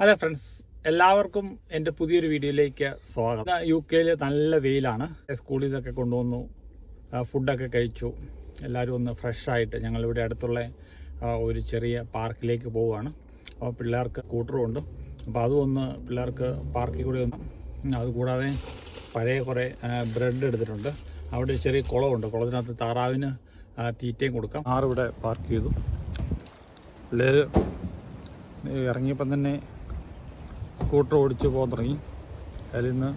Hello friends എല്ലാവർക്കും എന്റെ പുതിയൊരു വീഡിയോയിലേക്ക് സ്വാഗതം. യു കെയിൽ നല്ല വെയിലാണ്. സ്കൂളിൽ നിന്നൊക്കെ കൊണ്ടുവന്നു. ഫുഡൊക്കെ കഴിച്ചു. എല്ലാവരും ഒന്ന് ഫ്രഷായിട്ട് ഞങ്ങളിവിടെ അടുത്തുള്ള ഒരു ചെറിയ പാർക്കിലേക്ക് പോവുകയാണ്. അപ്പോൾ പിള്ളേർക്ക് സ്കൂട്ടറുമുണ്ട് അപ്പോൾ അതും ഒന്ന് പിള്ളേർക്ക് പാർക്കിൽ കൂടി ഒന്ന് അതുകൂടാതെ പഴയ കുറേ ബ്രെഡ് എടുത്തിട്ടുണ്ട്. അവിടെ ഒരു ചെറിയ കുളമുണ്ട്. കുളത്തിനകത്ത് താറാവിന് തീറ്റയും കൊടുക്കാം. ആറിവിടെ പാർക്ക് ചെയ്തു. പിള്ളേർ ഇറങ്ങിയപ്പം തന്നെ സ്കൂട്ടർ ഓടിച്ച് പോകാൻ തുടങ്ങി. അതിൽ നിന്ന്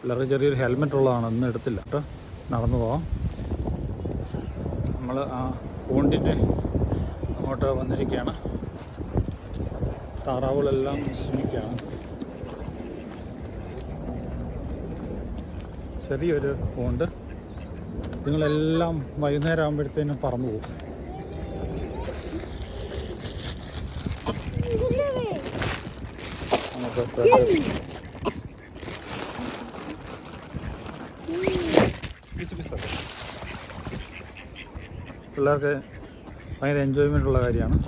പിള്ളേർക്ക് ചെറിയൊരു ഹെൽമെറ്റ് ഉള്ളതാണ് ഇന്ന് എടുത്തില്ല. കേട്ടോ നടന്നു പോവാം. നമ്മൾ ആ പോണ്ടിന്റെ അങ്ങോട്ട് വന്നിരിക്കുകയാണ്. താറാവുകളെല്ലാം ശ്രമിക്കുകയാണ് ചെറിയൊരു പോണ്ട്. നിങ്ങളെല്ലാം വൈകുന്നേരം ആകുമ്പോഴത്തേനും പറന്നു പോകും. പിള്ളേർക്ക് ഭയങ്കര എൻജോയ്മെന്റ് ഉള്ള കാര്യമാണ്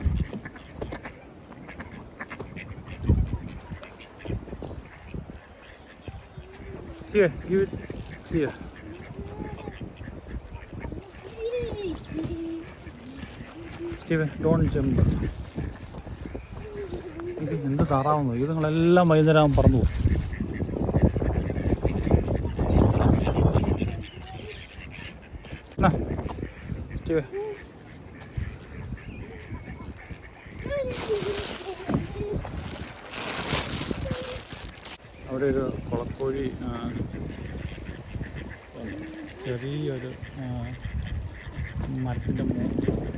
don't jump. എന്ത് താറാവുന്നു ഇത് നിങ്ങളെല്ലാം വൈകുന്നേരം പറന്നു പോകും. അവിടെ ഒരു കുളക്കോഴി ചെറിയൊരു മരത്തിന്റെ മോ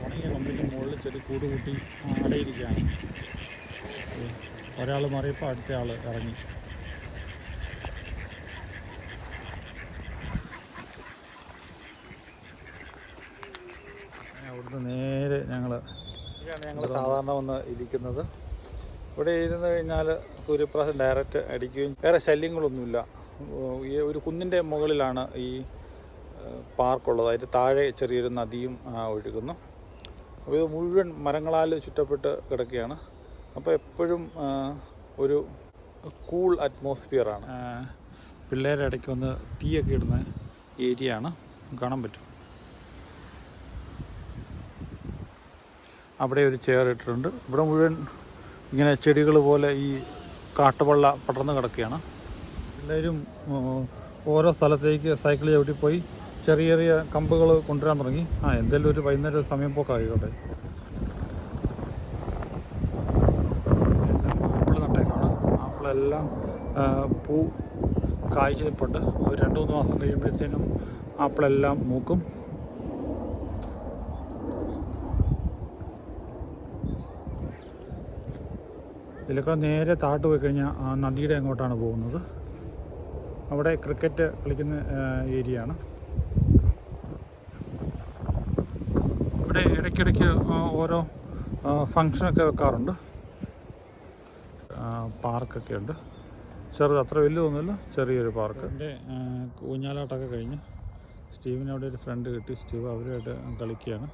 ഉണങ്ങിയ കമ്പിന്റെ മുകളിൽ ചെറിയ കൂട് കൂട്ടി ആടയിരിക്കുകയാണ്. ഒരാൾ മാറിയപ്പോൾ അടുത്ത ആൾ ഇറങ്ങി. അവിടുന്ന് നേരെ ഞങ്ങൾ ഇവിടെയാണ് ഞങ്ങൾ സാധാരണ വന്ന് ഇരിക്കുന്നത്. ഇവിടെ ഇരുന്ന് കഴിഞ്ഞാൽ സൂര്യപ്രകാശം ഡയറക്റ്റ് അടിക്കുകയും വേറെ ശല്യങ്ങളൊന്നുമില്ല. ഈ ഒരു കുന്നിന്റെ മുകളിലാണ് ഈ പാർക്കുള്ളത് അതിന്റെ താഴെ ചെറിയൊരു നദിയും ഒഴുകുന്നു. അപ്പോൾ ഇത് മുഴുവൻ മരങ്ങളാൽ ചുറ്റപ്പെട്ട് കിടക്കുകയാണ്. അപ്പോൾ എപ്പോഴും ഒരു കൂൾ അറ്റ്മോസ്ഫിയറാണ് പിള്ളേരെ ഇടയ്ക്ക് വന്ന് ടീ ഒക്കെ ഇടുന്ന ഏരിയ ആണ്. കാണാൻ പറ്റും. അവിടെ ഒരു ചെയർ ഇട്ടിട്ടുണ്ട്. ഇവിടെ മുഴുവൻ ഇങ്ങനെ ചെടികൾ പോലെ ഈ കാട്ടുവള്ള പടർന്ന് കിടക്കുകയാണ്. എല്ലാവരും ഓരോ സ്ഥലത്തേക്ക് സൈക്കിൾ ചവിട്ടി പോയി. ചെറിയ ചെറിയ കമ്പുകൾ കൊണ്ടുവരാൻ തുടങ്ങി. ആ എന്തെങ്കിലും ഒരു വൈകുന്നേരം സമയം പോക്കായിക്കോട്ടെ. ആപ്പിൾ നട്ടേക്കാണ്. ആപ്പിളെല്ലാം പൂ കായ്ച്ചപ്പെട്ട് ഒരു രണ്ട് മൂന്ന് മാസം കഴിയുമ്പോഴത്തേനും ആപ്പിളെല്ലാം മൂക്കും. ഇതിലൊക്കെ നേരെ താട്ട് പോയി കഴിഞ്ഞാൽ ആ നദിയുടെ അങ്ങോട്ടാണ് പോകുന്നത്. അവിടെ ക്രിക്കറ്റ് കളിക്കുന്ന ഏരിയ ഇവിടെ ഇടയ്ക്കിടയ്ക്ക് ഓരോ ഫങ്ഷനൊക്കെ വെക്കാറുണ്ട്. പാർക്കൊക്കെ ഉണ്ട്. ചെറുത് അത്ര വലിയതൊന്നുമില്ല ചെറിയൊരു പാർക്ക് എന്റെ ഊഞ്ഞാലാട്ടമൊക്കെ കഴിഞ്ഞ് സ്റ്റീവിന് അവിടെ ഒരു ഫ്രണ്ട് കിട്ടി. സ്റ്റീവ് അവരുമായിട്ട് കളിക്കുകയാണ്.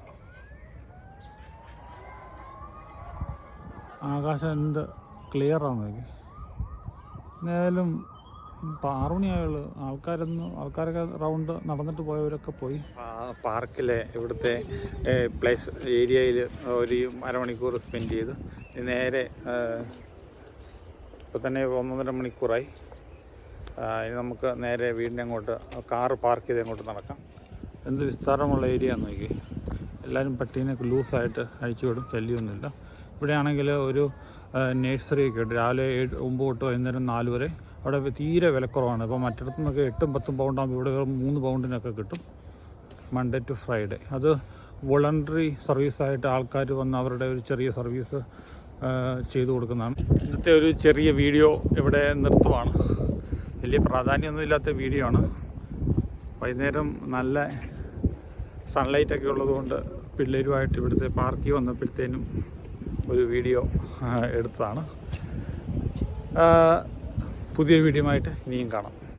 ആകാശം എന്ത് ക്ലിയറാണെന്ന് നോക്കി എന്തായാലും ഇപ്പം ആൾക്കാരൊന്ന് ആൾക്കാരൊക്കെ റൗണ്ട് നടന്നിട്ട് പോയവരൊക്കെ പോയി. പാർക്കിലെ ഇവിടുത്തെ പ്ലേസ് ഏരിയയിൽ ഒരു അരമണിക്കൂർ സ്പെൻഡ് ചെയ്തു. നേരെ ഇപ്പം തന്നെ ഒന്നൊന്നര മണിക്കൂറായി. ഇനി നമുക്ക് നേരെ വീടിന്റെ അങ്ങോട്ട് കാറ് പാർക്ക് ചെയ്ത് അങ്ങോട്ട് നടക്കാം. എന്ത് വിസ്താരമുള്ള ഏരിയ നോക്കി എല്ലാവരും പട്ടീനൊക്കെ ലൂസായിട്ട് അഴിച്ചു വിടും ശല്യമൊന്നുമില്ല ഇവിടെയാണെങ്കിൽ ഒരു നേഴ്സറി ഒക്കെ ഉണ്ട്. രാവിലെ ഏഴ് ഒമ്പത് തൊട്ട് വൈകുന്നേരം നാല് വരെ അവിടെ തീരെ വിലക്കുറവാണ്. ഇപ്പോൾ മറ്റിടത്തു നിന്നൊക്കെ എട്ടും പത്തും പൗണ്ടാകുമ്പോൾ ഇവിടെ വെറും മൂന്ന് പൗണ്ടിനൊക്കെ കിട്ടും. മൺഡേ ടു ഫ്രൈഡേ അത് വോളണ്ടറി സർവീസായിട്ട് ആൾക്കാർ വന്ന് അവരുടെ ഒരു ചെറിയ സർവീസ് ചെയ്തു കൊടുക്കുന്നതാണ്. ഇന്നത്തെ ഒരു ചെറിയ വീഡിയോ ഇവിടെ നിർത്തുവാണ്. വലിയ പ്രാധാന്യമൊന്നുമില്ലാത്ത വീഡിയോ ആണ്. വൈകുന്നേരം നല്ല സൺലൈറ്റൊക്കെ ഉള്ളതുകൊണ്ട് പിള്ളേരുമായിട്ട് ഇവിടുത്തെ പാർക്കിൽ വന്നപ്പോഴത്തേനും ഒരു വീഡിയോ എടുത്തതാണ്. പുതിയൊരു വീഡിയോ ആയിട്ട് ഇനിയും കാണാം.